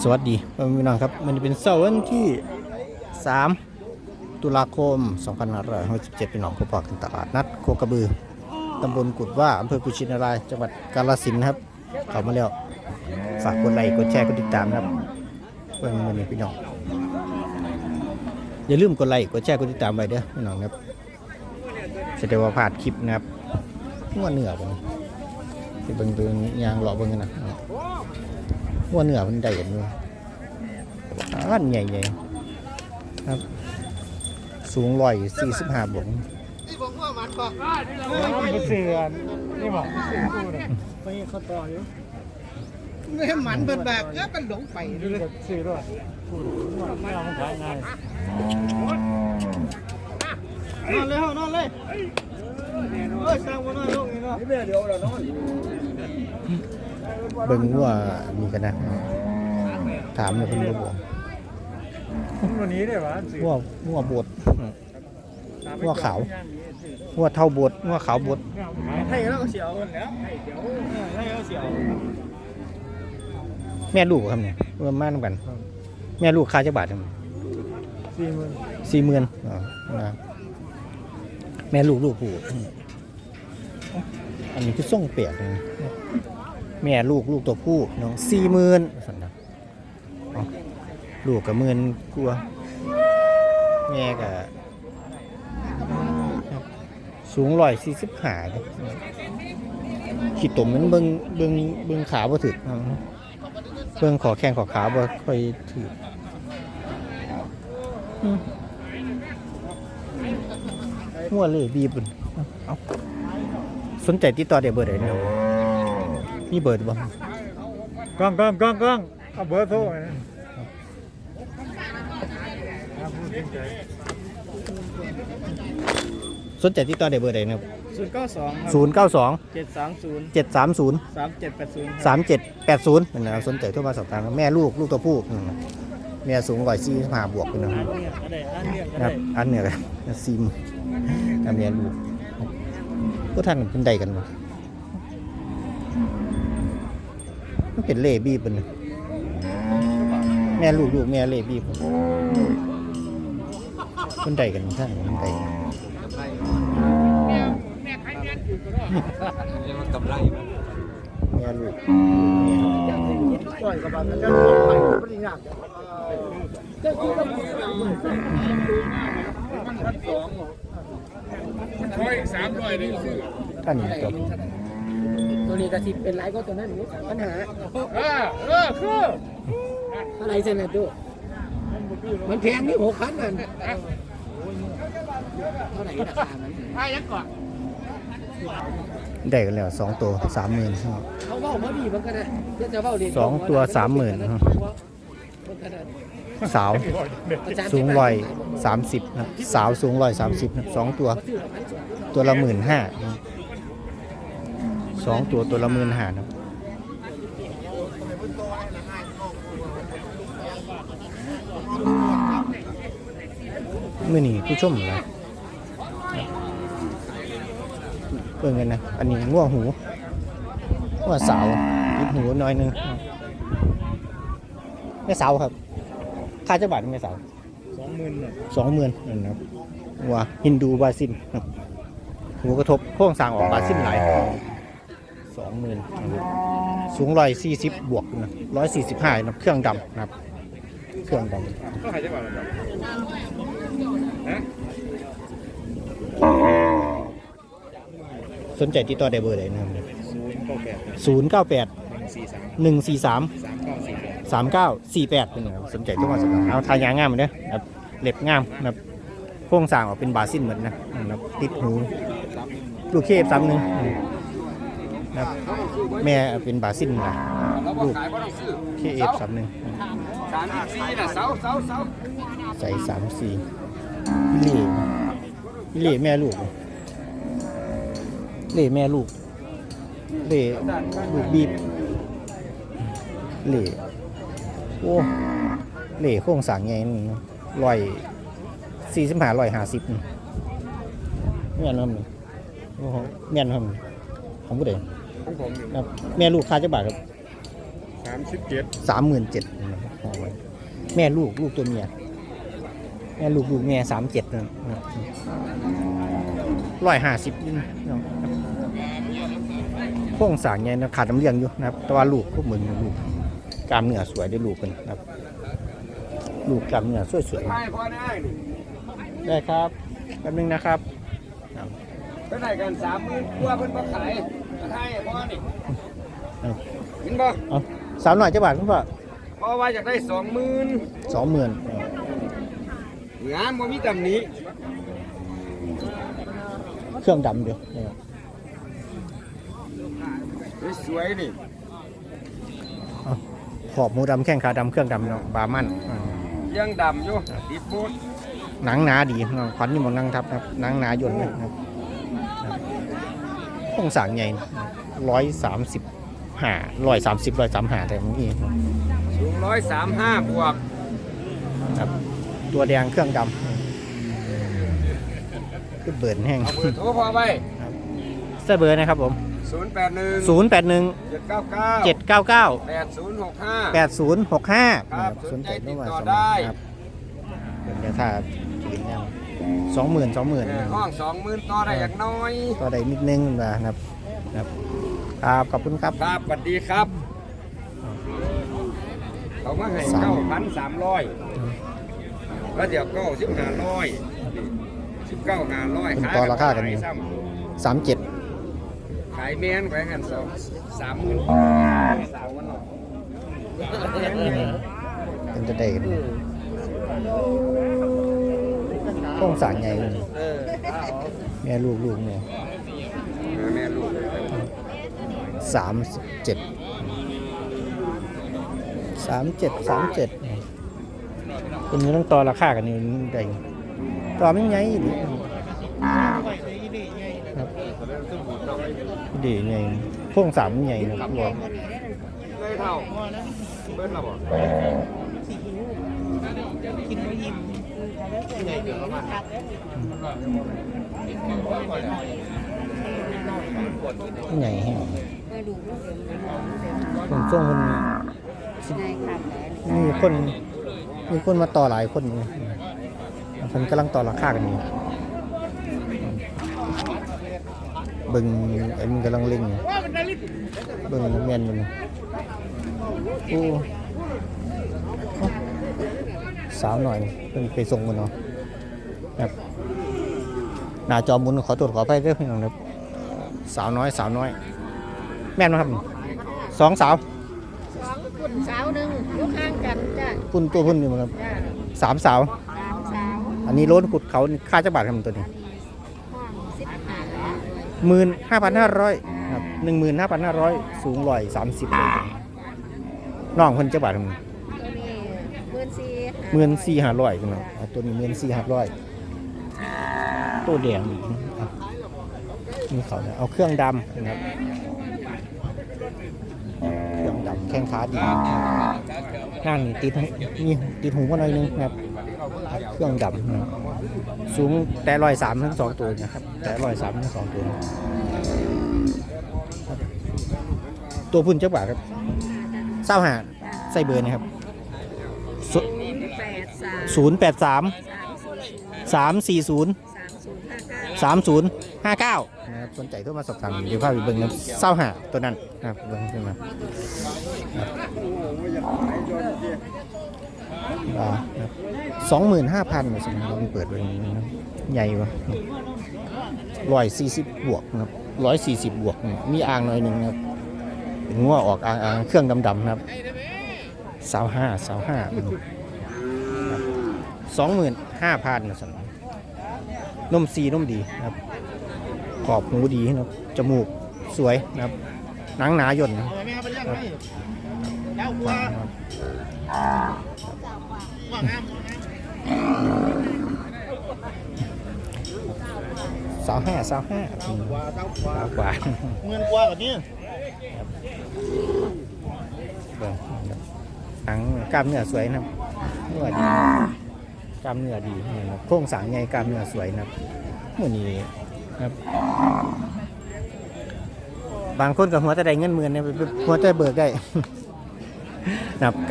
สวัสดีพี่น้องครับ มันเป็นเสาร์วันที่ 3 ตุลาคม 2567พี่น้องพบปะกันตลาดนัดโคกระบือตำบลกุดว่าอำเภอกุชินารายจังหวัดกาฬสินธุ์ครับ เข้ามาแล้ว ฝากกดไลค์กดแชร์กดติดตามนะครับเพื่อนมันนี่พี่น้อง อย่าลืมกดไลค์กดแชร์กดติดตามไว้เด้อพี่น้องครับแสดงว่าพลาดคลิปนะครับหัวเหนือผมที่เบิ่งเบิ่งยางหล่อเบิ่งกันนะ ว่าเนื้อมันได้กันด้วยอันใหญ่ๆครับ สูงร้อยสี่สิบห้าบวกไปเสือนี่บอกเสือนี่ยไปเขาต่ออยู่ไม่หมันเป็นแบบเอ๊ะมันหลงไปเลยเสือด้วยไม่เอามันขายง่ายนอนเลยเฮานอนเลยเออสร้างวันนอนลงนี่เนาะเดี๋ยวเรานอน บิ่งว่ามีกันนะถามเลยเพิ่นบ่บอกตัวนี้ได้ปะเสือว่าว่าบดว่าขาวว่าเท่าบดว่าขาวบดให้แล้วก็เสียวคนแล้วให้แล้วเสียวแม่ลูกครับเนี่ยว่ามานํกัน แม่ลูกค่าจักบาทครับสี่หมื่นสี่หมื่นอ๋อนะแม่ลูกลูกผู้อันนี้คือส่งเปียกเลย แม่ลูกลูกตัวผู้น้องสี่หมื่นสันนะลูกกับหมื่นกลัวแม่กับสูงร้อยสี่สิบขาขีดตมมันเบิงเบิงเบิงขาบ่ถึกอ๋อเบิงขอแข้งขอขาบ่ค่อยถึกหัวเลยบีบนเอาสนใจติดต่อเดี๋ยวเบอร์ไหนเนี่ย มีเบอร์บ่กล้องกล้องกล้องกล้องเอาเบอร์โทรไปนะสนใจติดต่อเดี๋ยวเบอร์ไหนเนี่ยศูนย์เก้าสองศูนย์เก้าสองเจ็ดสามศูนย์เจ็ดสามศูนย์สามเจ็ดแปดศูนย์สามเจ็ดแปดศูนย์นั่นนะสนใจโทรมาสอบถามแม่ลูกลูกตัวผู้อืมแม่สูงกว่าสี่ห้าบวกเป็นนะครับอะไรอันเนี้ยครับ อันเนี้ยกันซิมอันเนี้ยลูกพวกท่านเป็นใดกันบ่ มันเป็นเล่บีบเป็นแม่ลูกลูกแม่เล่บีบเป็นใดกันท่านเป็นใดแม่ลูกปล่อยกับมันจะไปไม่ได้ยากเจ้าคู่กับมันพันสองท่านนี้ตัว ตัวนี้ก็สิเป็นไรก็ตัวนั้นนี่ปัญหาเออเออคืออะไรเสนอตัวมันแพงนี่หกพันมันเท่าไหร่ราคามันไอ้ยังก่อนได้กันแล้วสองตัวสามหมื่นเขาเว้ามาดีมันก็ได้เดี๋ยวจะเว้าดีสองตัว30,000มันก็ได้สาวสูงร้อยสามสิบนะสาวสูงร้อยสามสิบนะสองตัวซื้อละพันสองตัวละหมื่นห้า สองตัวตัวละหมื่นห้านะมื่อนี้ผู้ชมนะเบิ่งกันนะ อันนี้ง่วหูง่วสาวยิบหูน้อยหนึงแม่สาวครับ ค่าจะบาทแม่สาวสองหมื่นเนี่ยสองหมื่นนั่นนะครับว่าฮินดูบาซินครับหัวกระทบโค้งสร้างออกบาซินหลาย สองหมื่นสูงร้อยสี่สิบบวกนะร้อยสี่สิบห้านะเครื่องดำนะครับ เครื่องดก็ขายจังหวัดอะไรำสนใจติดต่อได้เบอร์ใดนะครับศูนย์เก้าแปดศูนย์เก้าแปดหนึ่งสี่สามหนึ่งสี่สามสามเก้าสี่แปดสามเก้าสี่แปดนะครับสนใจทุกคนสำหรับเอาทายางงามมาเด้อนะครับเล็บงามนะครับโค้งสร้างออกเป็นบาซินเหมือนนะนะครับติดหูลูกเคฟซ้ำหนึ่ง นะครับแม่เป็นบาซินนะลูกเคเอฟซ้ำหนึ่งสามสี่นะเสาเสาเสาใส่สามสี่เล่เล่แม่ลูกเล่แม่ลูกเล่ลูกบีบเล่โอ้เล่โค้งสางใหญ่นึงร้อยสี่สิบห้าร้อยห้าสิบแม่นครับนี่โอ้โหแม่นครับนี่ของผู้ใด ของผมอยู่ครับแม่ลูกค้าจะบาทครับสามามสิบเจ็ดสามหมื่นเจ็ดห้องไว้แม่ลูกลูกตัวเมียแม่ลูกลูกแม่สามเจ็ดนะครับร้อยห้าสิบนี่นะครับโค้งสร้างไงนะขาดน้ำเลี้ยงอยู่นะครับ แต่ว่าลูกพวกมึงลูกกล้ามเนื้อสวยได้ลูกกันนะครับ ลูกกล้ามเนื้อสวยๆไม่พอได้ได้ครับแป๊บนึงนะครับครับก็ได้กันสามหมื่นกว่าเพิ่นมาขาย มาให้พอนี่เอาเห็นบ่เอาสามหน่อยเจ้าบาทคุณพ่อเพราะว่าอยากได้สองหมื่นสองหมื่นงานบ่มีตำหนี้เครื่องดำเดียวนะครับสวยๆนี่เอาขอบหมูดำแข้งขาดำเครื่องดำเนาะบามันอ่ายังดำอยู่ติดบูดหนังหนาดีเนาะขวัญนี่หมดนั่งทับครับหนังหนาย่นเลยนะครับ ต้องสั่งใหญ่ร้อยสามสิบห้าร้อยสามสิบร้อยสามห้าแต่เมื่อกี้สูงร้อยสามห้าบวกครับตัวแดงเครื่องดำก็เบิร์นแห้งเอาเบอร์โทรพอไว้เสื้อเบอร์นะครับผมศูนย์แปดหนึ่งศูนย์แปดหนึ่งเจ็ดเก้าเก้าเจ็ดเก้าเก้าแปดศูนย์หกห้าแปดศูนย์หกห้าครับสนใจสนใจติต้องดมาต่อสมัครได้ครับเป็นเดี๋ยวถ้าจีนเนี่ย สองหมื่นสองหมื่นห้องสองหมื่นต่อได้อย่างน้อย ก็ได้นิดนึงนะครับนะครับครับขอบคุณครับ ครับสวัสดีครับ เขามาให้สาม เก้าพันสามร้อยแล้วเดี๋ยวเก้าสิบห้าร้อยสิบเก้าห้าร้อยเป็นขายต่อราคากันอยู่ซ้สามเจ็ดำขายแมนแหวนกันสองสามหมื่นสามวันหน่อยเป็นจะได้กัน ต้องสารใหญ่เลยเออแม่ลูกลูกเนี่ยแม่ลูกสามเจ็ดสามเจ็ดสามเจ็ดเป็นเงินต้องต่อราคากันนี่ได้ต่อไม่ไงดิครับดีไงพวงสามใหญ่นะครับบอกเลยเท่าเบิ้ลเราบอกใหญ่แห้งมาดูลูกเดี๋ยวมันคนช่วงคนมีคนมีคนมาต่อหลายคนอยู่คนกำลังต่อราคากันอยู่เบิ่งไอ้มันกำลังเล่งเบิ่งแมนอยู่นี่โอ้ สาวหน่อยเพิ่งไปส่งมันเนาะครับหน้าจอหมุนขอตรวจขอไปเด้วยพี่น้องครับสาวน้อยสาวน้อย แม่นไหมครับสองสาวสองคุณสาวหนึ่งอยู่ข้างกันจ้ะพุ่นตัวพุ่นอยู่ครับจ้ะสามสาว สามสาวอันนี้โล้นขุดเขานี่ค่าจักบาทครับตัวนี้ห้องสิบห้าด้วยหมื่นห้าพันห้าร้อยครับหนึ่งหมื่นห้าพันห้าร้อยสูงร้อยสามสิบเลยน้องคนจักบาทครับตัวนี้หมื่น สี่หมื่นสี่ห้าร้อยคุณน้องเอาตัวนี้หมื่นสี่ห้าร้อยตัวแดงอีกนะครับมีเขาเนี่ยเอาเครื่องดำนะครับเครื่องดำแข้งขาดีข้างนี่ติดห้นี่ติดหูมาหน่อยนึงนะครับเครื่องดำนะครับสูงแต่ร้อยสามทั้งสองตัวนะครับ แต่ร้อยสามทั้งสองตัว ตัวพุ่นเจ้าบ่าครับเศร้าหาใส่เบอร์นะครับ ดสามศูนย์แปดสามสามสี่สามสี่ศูนย์สามศูนย์ห้าเก้า สามศูนย์ห้าเก้านะครับสนใจโทรมาสอบถามเดี๋ยวพาไปเบิ่งนะครับเศร้าหาตัวนั้นนะครับเบิ่งขึ้นมาสองหมื่นห้าพันสมมติเราเปิดไว้นะครับใหญ่ปะร้อยสี่สิบบวกนะครับร้อยสี่สิบบวกนะครับมีอ่างหน่อยหนึ่งนะครับเป็นงัวออกอ่างอ่างเครื่องดำๆนะครับสาวห้าสาวห้า สองหมื่นห้าพันนะสนนมซีนมดีนะครับขอบหูดีนะครับจมูกสวยนะครับหนังหนาหย่นนะครับเลี้ยงไหมเจ้าวัวสาวห้าสาวห้าอืมวัวเจ้าสาวกว่าเงินกว่าแบบนี้ครับหนังกล้ามเนื้อสวยนะครับเนื้อดี กล้ามเนื้อดีนะครับโครงสร้างใหญ่กล้ามเนื้อสวยนะครับมือนี้นะครับบางคนกับหัวแต่ได้เงินหมื่นเนี่ยหัวแต่เบิกได้นะครับก็